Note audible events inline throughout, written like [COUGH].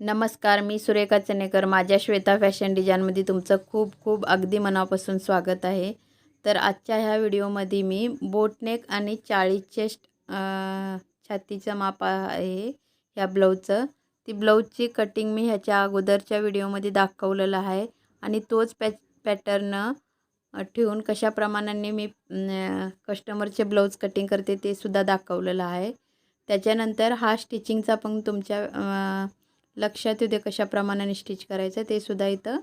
नमस्कार मी सुरेखा चनेकर. माझ्या श्वेता फॅशन डिझाईनमध्ये तुमचं खूप खूप अगदी मनापासून स्वागत आहे. तर आजच्या ह्या व्हिडिओमध्ये मी बोटनेक आणि चाळीस चेस्ट छातीचं माप आहे ह्या ब्लाऊजचं. ती ब्लाऊजची कटिंग मी ह्याच्या अगोदरच्या व्हिडिओमध्ये दाखवलेलं आहे आणि तोच पॅ पॅटर्न ठेवून कशा प्रमाणाने मी कस्टमरचे ब्लाऊज कटिंग करते ते सुद्धा दाखवलेलं आहे. त्याच्यानंतर हा स्टिचिंगचा पण तुमच्या लक्षात येऊ दे कशा प्रमाणाने स्टिच करायचं ते सुद्धा इथं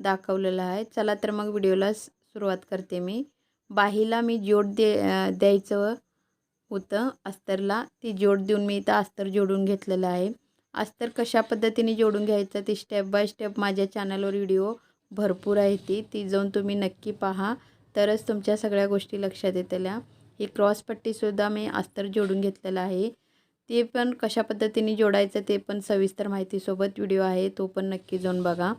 दाखवलेलं आहे. चला तर मग व्हिडिओला सुरुवात करते मी. बाहीला मी जोड दे द्यायचं होतं अस्तरला. ती जोड देऊन मी इथं अस्तर जोडून घेतलेलं आहे. अस्तर कशा पद्धतीने जोडून घ्यायचं ती स्टेप बाय स्टेप माझ्या चॅनलवर व्हिडिओ भरपूर आहे ती. ती जाऊन तुम्ही नक्की पहा. तरच तुमच्या सगळ्या गोष्टी लक्षात येतल्या. ही क्रॉसपट्टीसुद्धा मी अस्तर जोडून घेतलेलं आहे. ते पण कशा पद्धतीने जोडायचं ते पण सविस्तर माहितीसोबत व्हिडिओ आहे तो पण नक्की जाऊन बघा.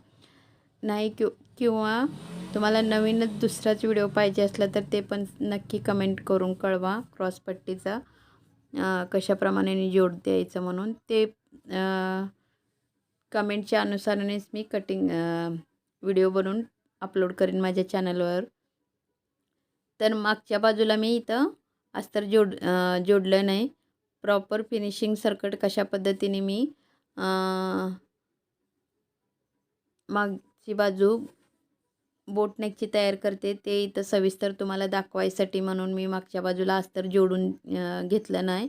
नाही कि किंवा तुम्हाला नवीनच दुसराच व्हिडिओ पाहिजे असला तर ते पण नक्की कमेंट करून कळवा क्रॉसपट्टीचा कशाप्रमाणे जोड द्यायचं म्हणून. ते कमेंटच्या अनुसारानेच मी कटिंग व्हिडिओ बनवून अपलोड करेन माझ्या चॅनलवर. तर मागच्या बाजूला मी इथं अस्तर जोड जोडलं नाही. प्रॉपर फिनिशिंग सर्कट कशा पद्धतीने मी मागची बाजू बोटनेकची तयार करते ते इथं सविस्तर तुम्हाला दाखवायसाठी म्हणून मी मागच्या बाजूला अस्तर जोडून घेतलं नाही.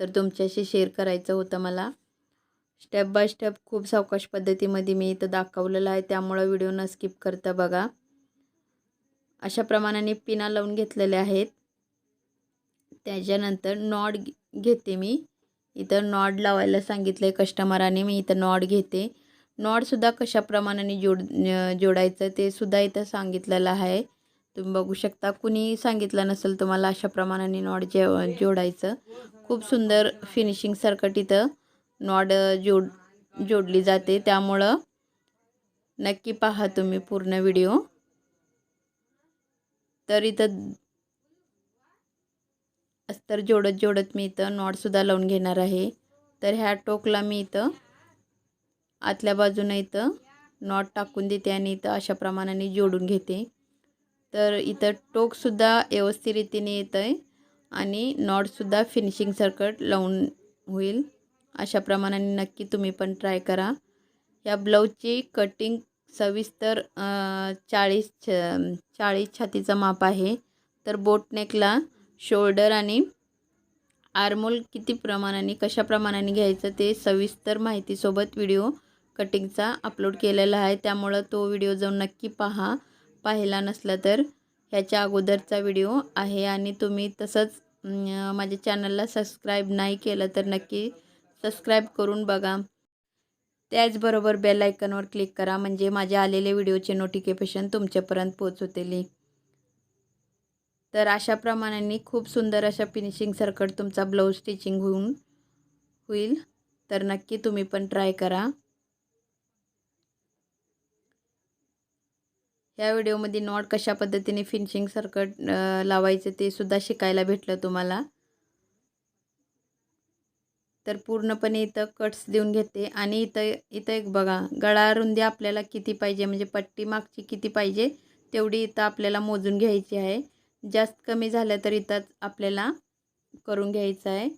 तर तुमच्याशी शेअर करायचं होतं मला. स्टेप बाय स्टेप खूप सावकाश पद्धतीमध्ये मी इथं दाखवलेलं आहे त्यामुळं व्हिडिओ न स्किप करता बघा. अशा प्रमाणाने पिना लावून घेतलेल्या आहेत. त्याच्यानंतर नॉड घेते मी. इथं नॉड लावायला सांगितलं आहे कस्टमराने मी इथं नॉड घेते. नॉडसुद्धा कशा प्रमाणाने जोड जोडायचं ते सुद्धा इथं सांगितलेलं आहे. तुम्ही बघू शकता कुणी सांगितलं नसेल तुम्हाला अशा प्रमाणाने नॉड जे जोडायचं. खूप सुंदर फिनिशिंग सरकट इथं नॉड जोड जोडली जाते. त्यामुळं नक्की पहा तुम्ही पूर्ण व्हिडिओ तर इथं अस्तर जोडत जोडत मी इथं नॉटसुद्धा लावून घेणार आहे. तर ह्या टोकला मी इथं आतल्या बाजूनं इथं नॉट टाकून देते आणि इथं अशा प्रमाणाने जोडून घेते. तर इथं टोकसुद्धा व्यवस्थित रीतीने येतं आहे आणि नॉटसुद्धा फिनिशिंग सर्कट लावून होईल. अशा प्रमाणाने नक्की तुम्ही पण ट्राय करा. या ब्लाऊजची कटिंग सविस्तर चाळीस छ चाळीस छातीचं माप आहे. तर बोटनेकला शोल्डर आणि आर्मोल किती प्रमाणाने कशा प्रमाणाने घ्यायचं ते सविस्तर माहितीसोबत व्हिडिओ कटिंगचा अपलोड केलेला आहे. त्यामुळं तो व्हिडिओ जाऊन नक्की पहा. पाहिला नसला तर ह्याच्या अगोदरचा व्हिडिओ आहे आणि तुम्ही तसंच माझ्या चॅनलला सबस्क्राईब नाही केलं तर नक्की सबस्क्राईब करून बघा. त्याचबरोबर बेल आयकनवर क्लिक करा म्हणजे माझ्या आलेले व्हिडिओचे नोटिफिकेशन तुमच्यापर्यंत पोचवतील तर अशा प्रमाणाने खूप सुंदर अशा फिनिशिंग सरकट तुमचा ब्लाऊज स्टिचिंग होऊन होईल. तर नक्की तुम्ही पण ट्राय करा. या व्हिडिओमध्ये नॉट कशा पद्धतीने फिनिशिंग सरकट लावायचं ते सुद्धा शिकायला भेटलं तुम्हाला. तर पूर्णपणे इथं कट्स देऊन घेते. आणि इथं इथं एक बघा गळा रुंदी आपल्याला किती पाहिजे म्हणजे पट्टी मागची किती पाहिजे तेवढी इथं आपल्याला मोजून घ्यायची आहे. जास्त कमी झालं तर इथंच आपल्याला करून घ्यायचं आहे.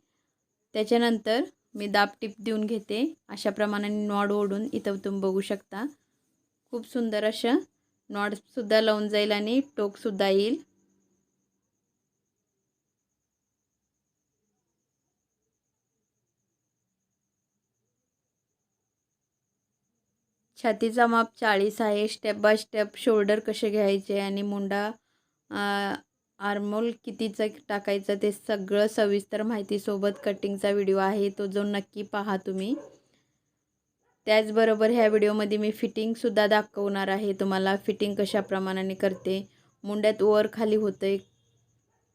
त्याच्यानंतर मी दाब टिप देऊन घेते. अशा प्रमाणाने नॉड ओढून इथं तुम्ही बघू शकता. खूप सुंदर अशा नॉडसुद्धा लावून जाईल आणि टोकसुद्धा येईल. छातीचा माप चाळीस आहे. स्टेप बाय स्टेप शोल्डर कसे घ्यायचे आणि मुंडा आर्मोल कितीचं टाकायचं ते सगळं सविस्तर माहितीसोबत कटिंगचा व्हिडिओ आहे तो जो नक्की पहा तुम्ही. त्याचबरोबर ह्या व्हिडिओमध्ये मी फिटिंगसुद्धा दाखवणार आहे तुम्हाला फिटिंग कशा प्रमाणाने करते मुंड्यात वर खाली होतं आहे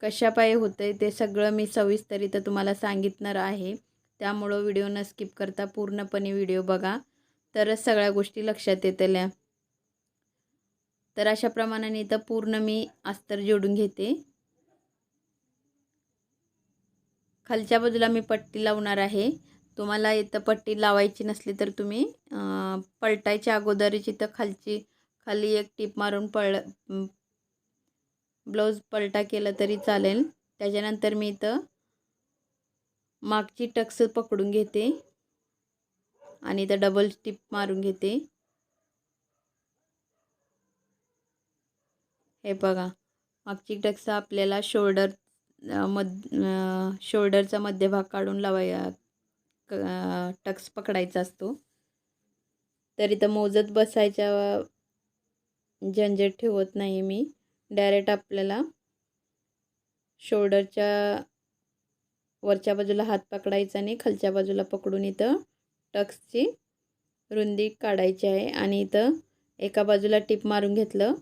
कशापाय होतं आहे ते सगळं मी सविस्तरित तुम्हाला सांगितणार आहे. त्यामुळं व्हिडिओ न स्किप करता पूर्णपणे व्हिडिओ बघा. तरच सगळ्या गोष्टी लक्षात येतल्या. तर अशा प्रमाणाने इथं पूर्ण मी अस्तर जोडून घेते. खालच्या बाजूला मी पट्टी लावणार आहे. तुम्हाला इथं पट्टी लावायची नसली तर तुम्ही पलटायच्या अगोदरच इथं खालची खाली एक टीप मारून पळ ब्लाऊज पलटा केला तरी चालेल. त्याच्यानंतर मी इथं मागची टक्स पकडून घेते. आणि इथं डबल टिप मारून घेते. हे बघा मागची टक्स आपल्याला शोल्डर मध शोल्डरचा मध्यभाग काढून लावाय टक्स पकडायचा असतो. तर इथं मोजत बसायच्या झंझट ठेवत नाही मी. डायरेक्ट आपल्याला शोल्डरच्या वरच्या बाजूला हात पकडायचा आणि खालच्या बाजूला पकडून इथं टक्सची रुंदी काढायची आहे. आणि इथं एका बाजूला टिप मारून घेतलं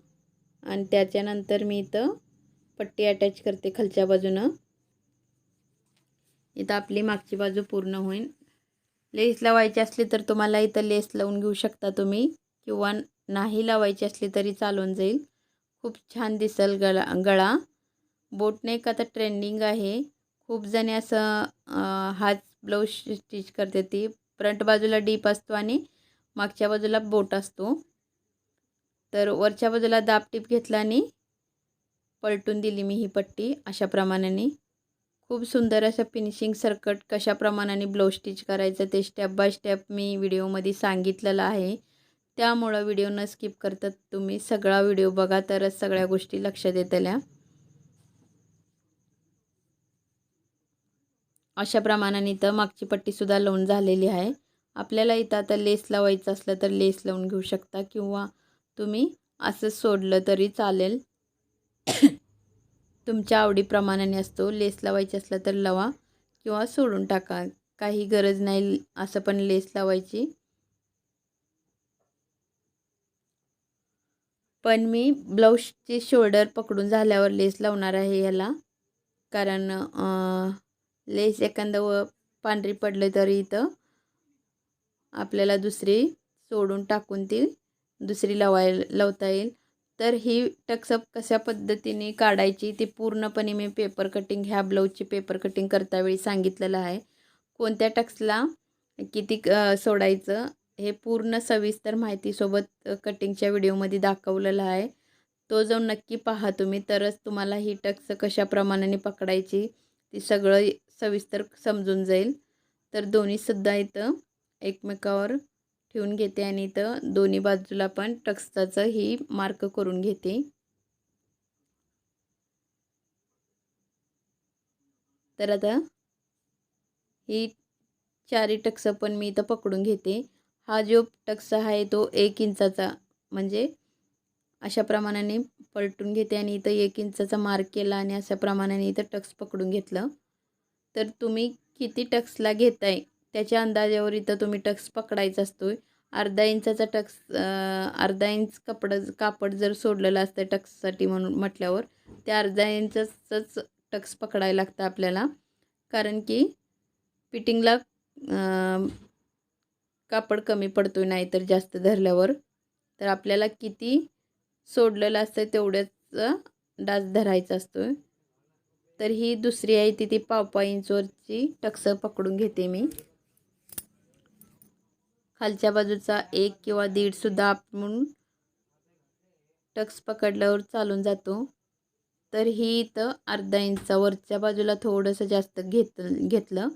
आणि त्याच्यानंतर मी इथं पट्टी अटॅच करते खालच्या बाजूनं. इथं आपली मागची बाजू पूर्ण होईल. लेस लावायची असली तर तुम्हाला इथं लेस लावून घेऊ शकता तुम्ही. किंवा नाही लावायची असली तरी चालून जाईल. खूप छान दिसेल गळा गळा. बोटनेक आता ट्रेंडिंग आहे. खूप जणी असं हाच ब्लाऊज स्टिच करते ती. फ्रंट बाजूला डीप असतो आणि मागच्या बाजूला बोट असतो. तर वरच्या बाजूला दाब टीप घेतला आणि पलटून दिली मी ही पट्टी अशा प्रमाणाने. खूप सुंदर असं फिनिशिंग सर्कट कशा प्रमाणाने ब्लाऊज स्टिच करायचं ते स्टेप बाय स्टेप मी व्हिडिओमध्ये सांगितलेलं आहे. त्यामुळं व्हिडिओ न स्किप करतात तुम्ही सगळा व्हिडिओ बघा तरच सगळ्या गोष्टी लक्षात येतल्या अशा प्रमाणाने इथं मागची पट्टीसुद्धा लावून झालेली आहे. आपल्याला इथं आता लेस लावायचं असलं तर लेस लावून घेऊ शकता किंवा तुम्ही असं सोडलं तरी चालेल. [COUGHS] तुमच्या आवडीप्रमाणाने असतो लेस लावायची असला तर लावा किंवा सोडून टाका. काही गरज नाही असं पण लेस लावायची. पण मी ब्लाऊजचे शोल्डर पकडून झाल्यावर लेस लावणार आहे ह्याला. कारण लेस एखादं व पांढरी पडले तरी इथं आपल्याला दुसरी सोडून टाकून ती दुसरी लावाय लावता येईल. तर ही टक्सअप कशा पद्धतीने काढायची ती पूर्णपणे मी पेपर कटिंग ह्या ब्लाऊजची पेपर कटिंग करतावेळी सांगितलेलं आहे. कोणत्या टक्सला किती सोडायचं हे पूर्ण सविस्तर माहितीसोबत कटिंगच्या व्हिडिओमध्ये दाखवलेलं आहे. तो जाऊन नक्की पहा तुम्ही. तरच तुम्हाला ही टक्स कशा प्रमाणाने पकडायची ती सगळं सविस्तर समजून जाईल. तर दोन्हीसुद्धा इथं एकमेकावर ठेवून घेते आणि इथं दोन्ही बाजूला पण टक्साचं ही मार्क करून घेते. तर आता ही चारी टक्स पण मी इथं पकडून घेते. हा जो टक्स आहे तो एक इंचाचा म्हणजे अशा प्रमाणाने पलटून घेते आणि इथं एक इंचाचा मार्क केला आणि अशा प्रमाणाने इथं टक्स पकडून घेतलं. तर तुम्ही किती टक्सला घेताय त्याच्या अंदाजावर इथं तुम्ही टक्स पकडायचा असतो अर्धा इंचाचा टक्स अर्धा इंच कपडं कापड जर सोडलेलं असतं टक्ससाठी म्हणून म्हटल्यावर त्या अर्धा इंचाचंच टक्स पकडायला लागतं आपल्याला. कारण की फिटिंगला कापड कमी पडतो नाही तर जास्त धरल्यावर. तर आपल्याला किती सोडलेलं असतं तेवढ्याच डास धरायचा असतो तर ही दुसरी आहे ती ती पावपा इंचवरची टक्स पकडून घेते मी. खालच्या बाजूचा एक किंवा दीडसुद्धा आपण टक्स पकडल्यावर चालून जातो. तर ही इथं अर्धा इंचावरच्या बाजूला थोडंसं जास्त घेत घेतलं.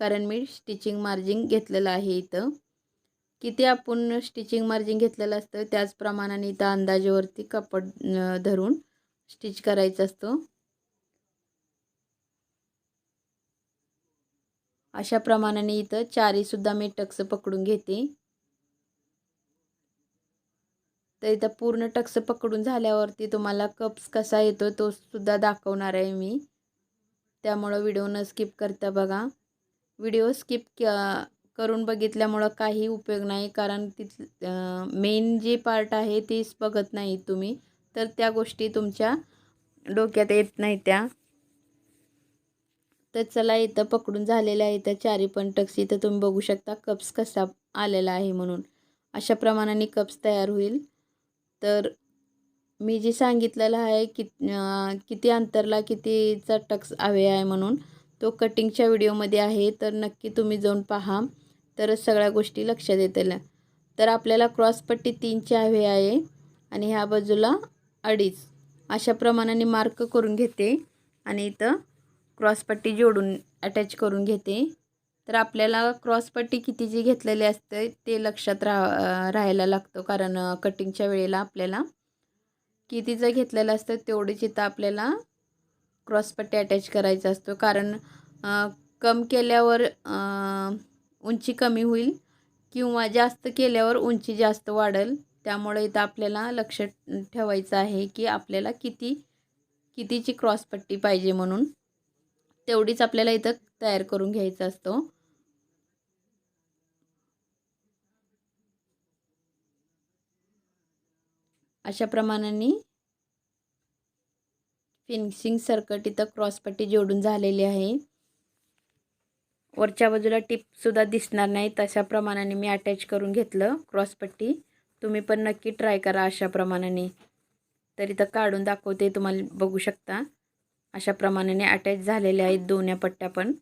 कारण मी स्टिचिंग मार्जिन घेतलेलं आहे इथं. किती आपण स्टिचिंग मार्जिन घेतलेलं असतं त्याचप्रमाणाने इथं अंदाजेवरती कपड धरून स्टिच करायचं असतो. अशा प्रमाणाने इथं चारीसुद्धा मी टक्स पकडून घेते. तर इथं पूर्ण टक्स पकडून झाल्यावरती तुम्हाला कप्स कसा येतो तो सुद्धा दाखवणार आहे मी. त्यामुळं व्हिडिओ न स्किप करता बघा. व्हिडिओ स्किप करून बघितल्यामुळं काही उपयोग नाही कारण तिथ मेन जी पार्ट आहे तेच बघत नाही तुम्ही. तर त्या गोष्टी तुमच्या डोक्यात येत नाही त्या. तर चला इथं पकडून झालेलं आहे. इथं चारी पण टक्स. इथं तुम्ही बघू शकता कप्स कसा आलेला आहे म्हणून. अशा प्रमाणाने कप्स तयार होईल. तर मी जे सांगितलेलं आहे कि किती अंतरला कितीचा टक्स हवे आहे म्हणून तो कटिंगच्या व्हिडिओमध्ये आहे. तर नक्की तुम्ही जाऊन पहा. तरच सगळ्या गोष्टी लक्षात येतील. तर आपल्याला क्रॉसपट्टी तीनची हवी आहे आणि ह्या बाजूला अडीच. अशा प्रमाणाने मार्क करून घेते. आणि इथं क्रॉसपट्टी जोडून अटॅच करून घेते. तर आपल्याला क्रॉसपट्टी कितीची घेतलेली असते ते लक्षात राहा राहायला लागतं. कारण कटिंगच्या वेळेला आपल्याला कितीचं घेतलेलं असतं तेवढीच इथं आपल्याला क्रॉसपट्टी अटॅच करायचा असतो. कारण कम केल्यावर उंची कमी होईल किंवा जास्त केल्यावर उंची जास्त वाढेल. त्यामुळे इथं आपल्याला लक्ष ठेवायचं आहे की आपल्याला किती कितीची क्रॉसपट्टी पाहिजे म्हणून. तेवढीच आपल्याला इथं तयार करून घ्यायचा असतो. अशा प्रमाणाने फिनिशिंग सर्कट इथं क्रॉसपट्टी जोडून झालेली आहे. वरच्या बाजूला टिपसुद्धा दिसणार नाही तशा प्रमाणाने मी अटॅच करून घेतलं क्रॉसपट्टी तुम्ही पण नक्की ट्राय करा अशा प्रमाणाने. तर इथं काढून दाखवते तुम्हाला बघू शकता. अशा प्रमाणाने अटॅच झालेल्या आहेत दोन्या पट्ट्या पण.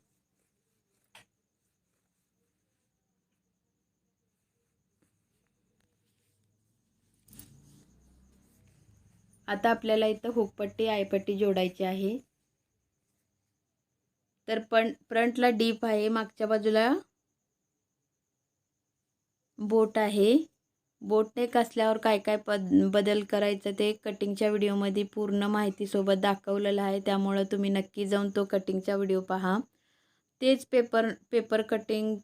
आता आपल्याला इथं हुकपट्टी आयपट्टी जोडायची आहे. तर पण फ्रंटला डीप आहे मागच्या बाजूला बोट आहे. बोटने कसल्यावर असल्यावर काय काय पद बदल करायचं ते कटिंगच्या व्हिडिओमध्ये पूर्ण माहितीसोबत दाखवलेलं आहे. त्यामुळं तुम्ही नक्की जाऊन तो कटिंगचा व्हिडिओ पहा. तेच paper paper cutting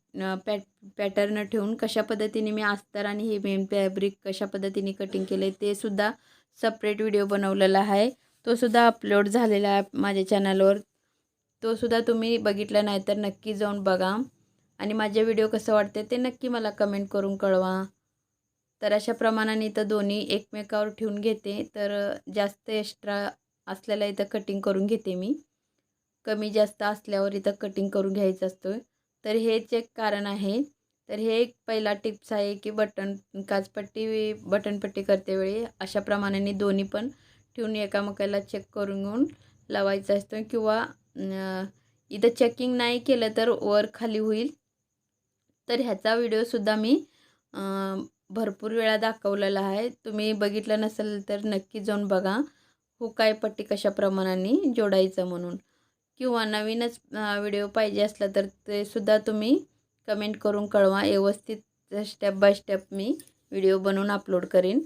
pat pattern ठेवून कशा पद्धतीने मी अस्तर आणि हे मेन फॅब्रिक कशा पद्धतीने कटिंग केले ते सुद्धा सपरेट व्हिडिओ बनवलेला आहे. तो सुद्धा अपलोड झालेला आहे माझ्या चॅनलवर तो सुद्धा तुम्ही बघितला नाही तर नक्की जाऊन बघा. आणि माझे व्हिडिओ कसं वाटते ते नक्की मला कमेंट करून कळवा. तर अशा प्रमाणाने इथं दोन्ही एकमेकावर ठेवून घेते. तर जास्त एक्स्ट्रा असलेला इथं कटिंग करून घेते मी. कमी जास्त असल्यावर इथं कटिंग करून घ्यायचं असतो. तर हेच एक कारण आहे. तर हे एक पहिला टिप्स आहे की बटन काचपट्टी बटनपट्टी करते वेळी अशा प्रमाणाने दोन्ही पण ठेवून एकामेकाला चेक करून घेऊन लावायचं असतो किंवा इथं चेकिंग नाही केलं तर वर खाली होईल. तर ह्याचा व्हिडिओसुद्धा मी भरपूर वेळा दाखवलेला आहे. तुम्ही बघितलं नसेल तर नक्की जाऊन बघा. हुकाय पट्टी कशा प्रमाणाने जोडायचं म्हणून. किंवा नवीनच व्हिडिओ पाहिजे असला तर ते सुद्धा तुम्ही कमेंट करून कळवा. व्यवस्थित स्टेप बाय स्टेप मी व्हिडिओ बनवून अपलोड करेन.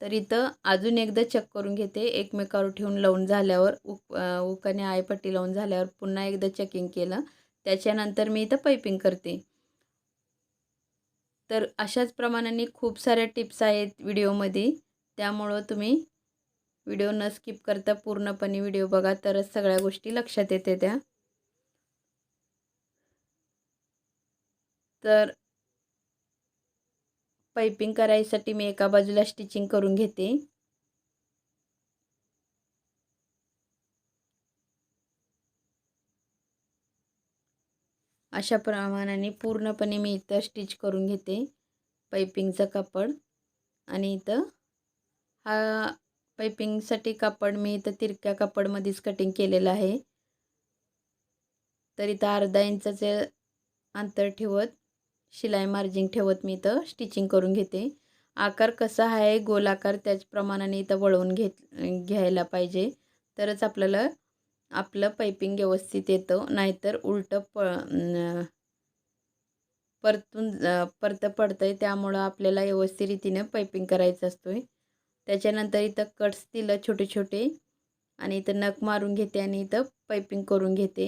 तर इथं अजून एकदा चेक करून घेते. एकमेकावर ठेवून लावून झाल्यावर उक उकाने आयपट्टी लावून झाल्यावर पुन्हा एकदा चेकिंग केलं. त्याच्यानंतर मी इथं पायपिंग करते. तर अशाच प्रमाणाने खूप साऱ्या टिप्स आहेत व्हिडिओमध्ये. त्यामुळं तुम्ही व्हिडिओ न स्किप करता पूर्णपणे व्हिडिओ बघा तरच सगळ्या गोष्टी लक्षात येते त्या. तर पायपिंग करायसाठी मी एका बाजूला स्टिचिंग करून घेते. अशा प्रमाणाने पूर्णपणे मी इथं स्टिच करून घेते पायपिंगचं कापड. आणि इथं हा पायपिंगसाठी कापड मी इथं तिरक्या कापडमध्येच कटिंग केलेलं आहे. तर इथं अर्धा इंचाचे अंतर ठेवत शिलाई मार्जिंग ठेवत मी इथं स्टिचिंग करून घेते. आकार कसा आहे गोलाकार त्याचप्रमाणाने इथं वळवून घेत घ्यायला पाहिजे. तरच आपल्याला आपलं पायपिंग व्यवस्थित येतं नाहीतर उलटं प परतून परतं पडतं आहे त्यामुळं आपल्याला व्यवस्थित रीतीनं पायपिंग करायचं असतो आहे त्याच्यानंतर इथं कट्स दिलं छोटे छोटे आणि इथं नख मारून घेते आणि इथं पायपिंग करून घेते.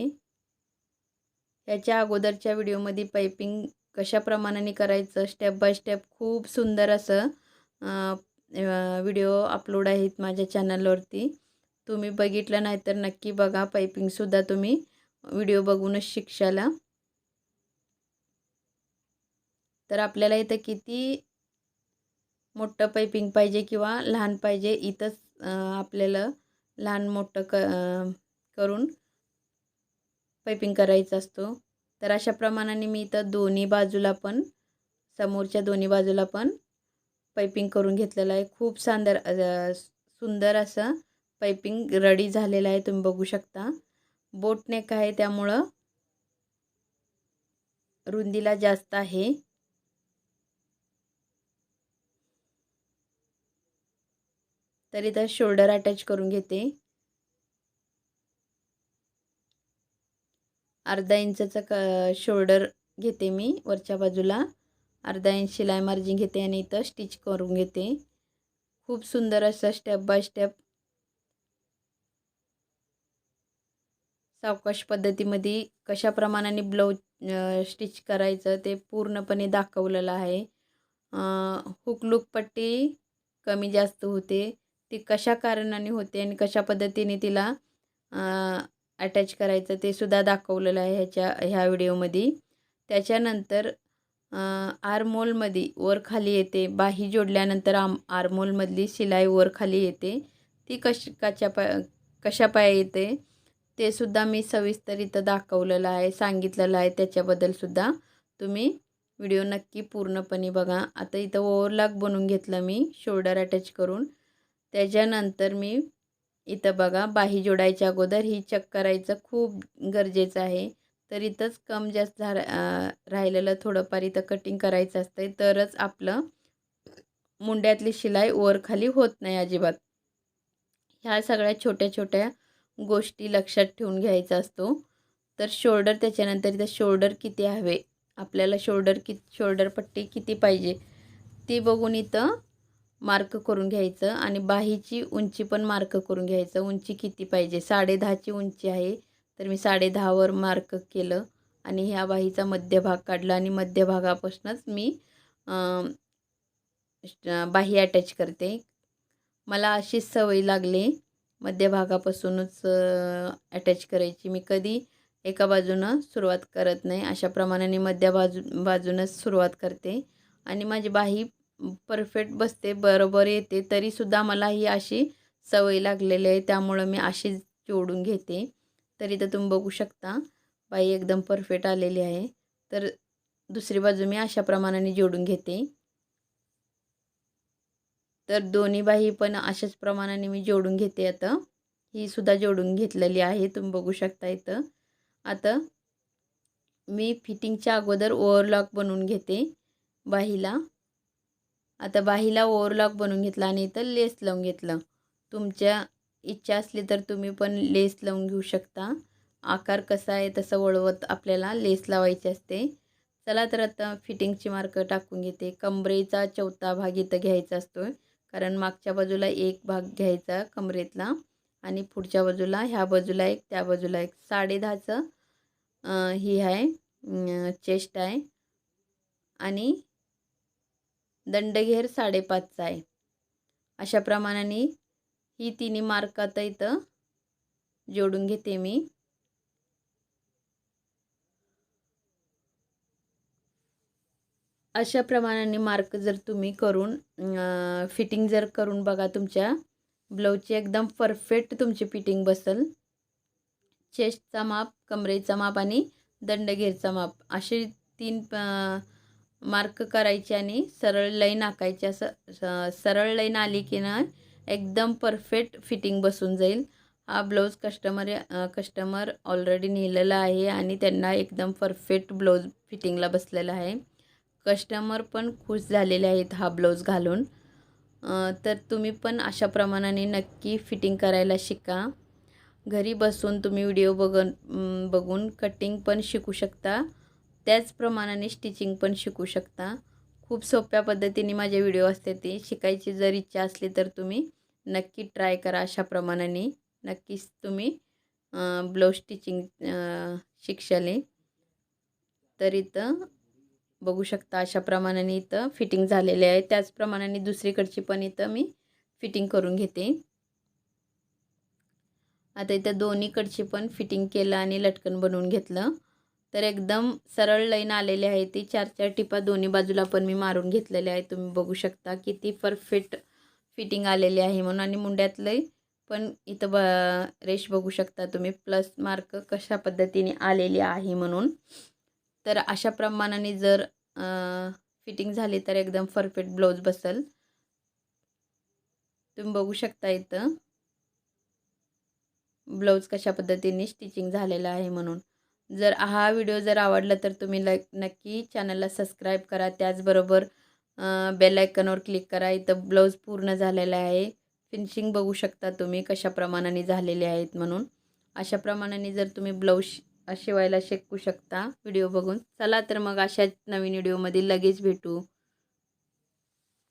ह्याच्या अगोदरच्या व्हिडिओमध्ये पायपिंग कशा प्रमाणाने करायचं स्टेप बाय स्टेप खूप सुंदर असं व्हिडिओ अपलोड आहेत माझ्या चॅनलवरती तुम्ही बघितलं नाही तर नक्की बघा. पायपिंगसुद्धा तुम्ही व्हिडिओ बघूनच शिक्षाला. तर आपल्याला इथं किती मोठं पायपिंग पाहिजे किंवा लहान पाहिजे इथंच आपल्याला लहान मोठं क करून पायपिंग करायचा असतो. तर अशा प्रमाणाने मी इथं दोन्ही बाजूला पण समोरच्या दोन्ही बाजूला पण पायपिंग करून घेतलेलं आहे. खूप सांदर सुंदर असं पायपिंग रेडी झालेलं आहे तुम्ही बघू शकता. बोटनेक आहे त्यामुळं रुंदीला जास्त आहे. तर इथं शोल्डर अटॅच करून घेते. अर्धा इंचाचा क शोल्डर घेते मी वरच्या बाजूला. अर्धा इंच शिलाई मार्जिन घेते आणि इथं स्टिच करून घेते. खूप सुंदर असं स्टेप बाय स्टेप सावकाश पद्धतीमध्ये कशा प्रमाणाने ब्लाऊज स्टिच करायचं ते पूर्णपणे दाखवलेलं आहे. हुकलूक पट्टी कमी जास्त होते. ती कशा कारणाने होते आणि कशा पद्धतीने तिला अटॅच करायचं ते सुद्धा दाखवलेलं आहे ह्याच्या ह्या व्हिडिओमध्ये. त्याच्यानंतर आरमोलमध्ये वर खाली येते. बाही जोडल्यानंतर आम आरमोलमधली शिलाई वर खाली येते. ती कश कशा पा कशा पाय येते? ते सुद्धा मी सविस्तर इथं दाखवलेलं आहे सांगितलेलं आहे. त्याच्याबद्दलसुद्धा तुम्ही व्हिडिओ नक्की पूर्णपणे बघा. आता इथं ओव्हरलॉक बनवून घेतलं मी शोल्डर अटॅच करून. त्याच्यानंतर मी इथं बघा बाही जोडायच्या अगोदर ही चक करायचं खूप गरजेचं आहे. तर इथंच कम जास्त झा राहिलेलं थोडंफार इथं कटिंग करायचं असतं तरच आपलं मुंड्यातली शिलाई वर खाली होत नाही अजिबात. ह्या सगळ्या छोट्या छोट्या गोष्टी लक्षात ठेवून घ्यायचा असतो. तर शोल्डर त्याच्यानंतर इथं शोल्डर किती हवे? आपल्याला शोल्डर कि शोल्डर पट्टी किती पाहिजे? ती बघून इथं मार्क करून घ्यायचं आणि बाहीची उंची पण मार्क करून घ्यायचं. उंची किती पाहिजे? साडे दहाची उंची आहे. तर मी साडे दहावर मार्क केलं आणि ह्या बाहीचा मध्यभाग काढला आणि मध्यभागापासूनच मी बाही अटॅच करते. मला अशीच सवय लागली मध्यभागापासूनच अटॅच करायची. मी कधी एका बाजूनं सुरुवात करत नाही. अशा प्रमाणाने मध्य बाजू बाजूनच सुरुवात करते. आणि माझी बाही परफेक्ट बसते बरोबर येते. तरीसुद्धा मला ही अशी सवय लागलेली आहे. त्यामुळं मी अशीच जोडून घेते. तरी तर तुम्ही बघू शकता बाई एकदम परफेक्ट आलेली आहे. तर दुसरी बाजू मी अशा प्रमाणाने जोडून घेते. तर दोन्ही बाही पण अशाच प्रमाणाने मी जोडून घेते आता. ही सुद्धा जोडून घेतलेली आहे तुम्ही बघू शकता इथं. आता मी फिटिंगच्या अगोदर ओव्हरलॉक बनवून घेते बाहीला. आता बाहीला ओव्हरलॉक बनवून घेतला आणि इथं लेस लावून घेतलं. तुमच्या इच्छा असली तर तुम्ही पण लेस लावून घेऊ शकता. आकार कसा आहे तसं वळवत आपल्याला लेस लावायची असते. चला तर आता फिटिंगची मार्क टाकून घेते. कमरेचा चौथा भाग इथं घ्यायचा असतो कारण मागच्या बाजूला एक भाग घ्यायचा कमरेतला आणि पुढच्या बाजूला ह्या बाजूला एक त्या बाजूला एक. साडेदहाचं ही आहे चेस्ट आहे. आणि दंडघेर साडेपाचचा आहे. अशा प्रमाणाने ही तिन्ही मार्क आता इथं जोडून घेते मी. अशा प्रमाणाने मार्क जर तुम्ही करून फिटिंग जर करून बघा तुमच्या ब्लाऊजची एकदम परफेक्ट तुमची फिटिंग बसल. चेस्टचा माप कमरेचा माप आणि दंडघेरचा माप. असे तीन मार्क करायचे आणि सरळ लाईन आखायची असं सरळ लाईन आली की ना एकदम परफेक्ट फिटिंग बसून जाईल. हा ब्लाऊज कस्टमर कस्टमर ऑलरेडी नेलेला आहे आणि त्यांना एकदम परफेक्ट ब्लाऊज फिटिंगला बसलेला आहे. कस्टमर पण खुश झालेले आहेत हा ब्लाऊज घालून. तर तुम्ही पण अशा प्रमाणाने नक्की फिटिंग करायला शिका. घरी बसून तुम्ही व्हिडिओ बघून बघून कटिंग पण शिकू शकता. त्याचप्रमाणाने स्टिचिंग पण शिकू शकता. खूप सोप्या पद्धतीने माझे व्हिडिओ असते ते. शिकायची जर इच्छा असली तर तुम्ही नक्की ट्राय करा अशा प्रमाणाने. नक्कीच तुम्ही ब्लाऊज स्टिचिंग शिक्षले. तर इथं बघू शकता अशा प्रमाणाने इथं फिटिंग झालेले आहे. त्याचप्रमाणाने दुसरीकडची पण इथं मी फिटिंग करून घेते. आता इथं दोन्हीकडची पण फिटिंग केलं आणि लटकन बनवून घेतलं. तर एकदम सरळ लाईन आलेली आहे ती. चार चार टिपा दोन्ही बाजूला पण मी मारून घेतलेले आहे तुम्ही बघू शकता किती परफेक्ट फिटिंग आलेली आहे म्हणून. आणि मुंड्यातलं पण इथं ब रेश बघू शकता तुम्ही. प्लस मार्क कशा पद्धतीने आलेली आहे म्हणून. तर अशा प्रमाणाने जर फिटिंग झाली तर एकदम परफेक्ट ब्लाऊज बसल. तुम्ही बघू शकता इथं. ब्लाऊज कशा पद्धतीने स्टिचिंग झालेलं आहे म्हणून. जर हा व्हिडिओ जर आवडला तर तुम्ही लाईक नक्की चॅनलला सबस्क्राईब करा. त्याचबरोबर बेल आयकनवर क्लिक करा. इथं ब्लाऊज पूर्ण झालेला आहे. फिनिशिंग बघू शकता तुम्ही कशा प्रमाणाने झालेले आहेत म्हणून. अशा प्रमाणाने जर तुम्ही ब्लाऊज शिवायला शिकू शकता. व्हिडिओ बघून. चला तर मग अशाच नवीन व्हिडिओमध्ये लगेच भेटू.